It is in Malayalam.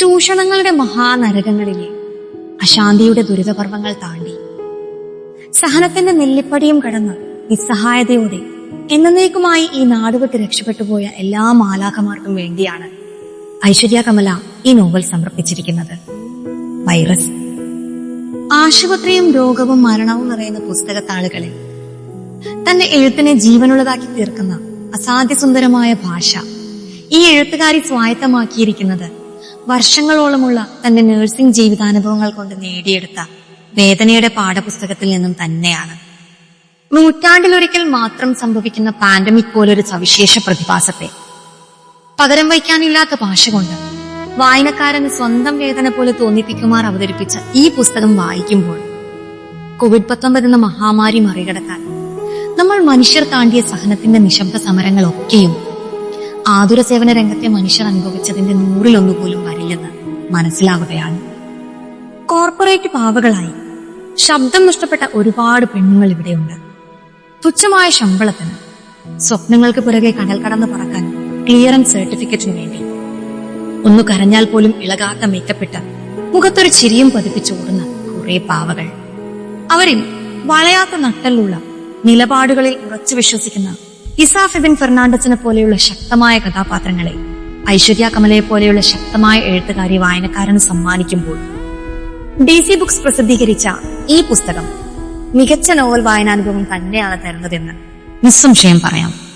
ചൂഷണങ്ങളുടെ മഹാനരകങ്ങളിലെ അശാന്തിയുടെ ദുരിതപർവങ്ങൾ താണ്ടി. സഹനത്തിന്റെ നെല്ലിപ്പടിയും കടന്ന് നിസ്സഹായതയോടെ എന്നേക്കുമായി ഈ നാടുവിട്ട് രക്ഷപ്പെട്ടുപോയ എല്ലാ മാലാഖമാർക്കും വേണ്ടിയാണ് ഐശ്വര്യ കമല ഈ നോവൽ സമർപ്പിച്ചിരിക്കുന്നത്. വൈറസ്. ആശുപത്രിയും രോഗവും മരണവും നിറയുന്ന പുസ്തകത്താളുകളിൽ തന്റെ എഴുത്തിനെ ജീവനുള്ളതാക്കി തീർക്കുന്ന അസാധ്യസുന്ദരമായ ഭാഷ ഈ എഴുത്തുകാരി സ്വായത്തമാക്കിയിരിക്കുന്നത് വർഷങ്ങളോളമുള്ള തന്റെ നഴ്സിംഗ് ജീവിതാനുഭവങ്ങൾ കൊണ്ട് നേടിയെടുത്ത വേദനയുടെ പാഠപുസ്തകത്തിൽ നിന്നും തന്നെയാണ്. നൂറ്റാണ്ടിലൊരിക്കൽ മാത്രം സംഭവിക്കുന്ന പാൻഡമിക് പോലൊരു സവിശേഷ പ്രതിഭാസത്തെ. പകരം വയ്ക്കാനില്ലാത്ത ഭാഷ കൊണ്ട് വായനക്കാരന് സ്വന്തം വേദന പോലെ തോന്നിപ്പിക്കുമാർ അവതരിപ്പിച്ച ഈ പുസ്തകം വായിക്കുമ്പോൾ കോവിഡ് പത്തൊമ്പത് എന്ന മഹാമാരി മറികടക്കാൻ നമ്മൾ മനുഷ്യർ താണ്ടിയ സഹനത്തിന്റെ നിശബ്ദ സമരങ്ങളൊക്കെയും ആതുര സേവന രംഗത്തെ മനുഷ്യർ അനുഭവിച്ചതിന്റെ നൂറിലൊന്നു പോലും വരില്ലെന്ന് മനസ്സിലാവുകയാണ്. കോർപ്പറേറ്റ് പാവകളായി ശബ്ദം നഷ്ടപ്പെട്ട ഒരുപാട് പെണ്ണുങ്ങൾ ഇവിടെയുണ്ട്. തുച്ഛമായ ശമ്പളത്തിന് സ്വപ്നങ്ങൾക്ക് പുറകെ കടൽ കടന്ന് പറക്കാൻ ക്ലിയറൻസ് സർട്ടിഫിക്കറ്റിന് വേണ്ടി. ഒന്ന് കരഞ്ഞാൽ പോലും ഇളകാത്ത മേക്കപ്പെട്ട് മുഖത്തൊരു ചിരിയും പതിപ്പിച്ച് ഓടുന്ന കുറെ പാവകൾ. അവരിൽ വളയാത്ത നട്ടലുള്ള നിലപാടുകളിൽ ഉറച്ചു വിശ്വസിക്കുന്ന ഇസാഫിബിൻ ഫെർണാണ്ടസിനെ പോലെയുള്ള ശക്തമായ കഥാപാത്രങ്ങളെ ഐശ്വര്യ കമലയെ പോലെയുള്ള ശക്തമായ എഴുത്തുകാരി വായനക്കാരന് സമ്മാനിക്കുമ്പോൾ ഡി സി ബുക്സ് പ്രസിദ്ധീകരിച്ച ഈ പുസ്തകം മികച്ച നോവൽ വായനാനുഭവം തന്നെയാണ് തരുന്നതെന്ന് നിസ്സംശയം പറയാം.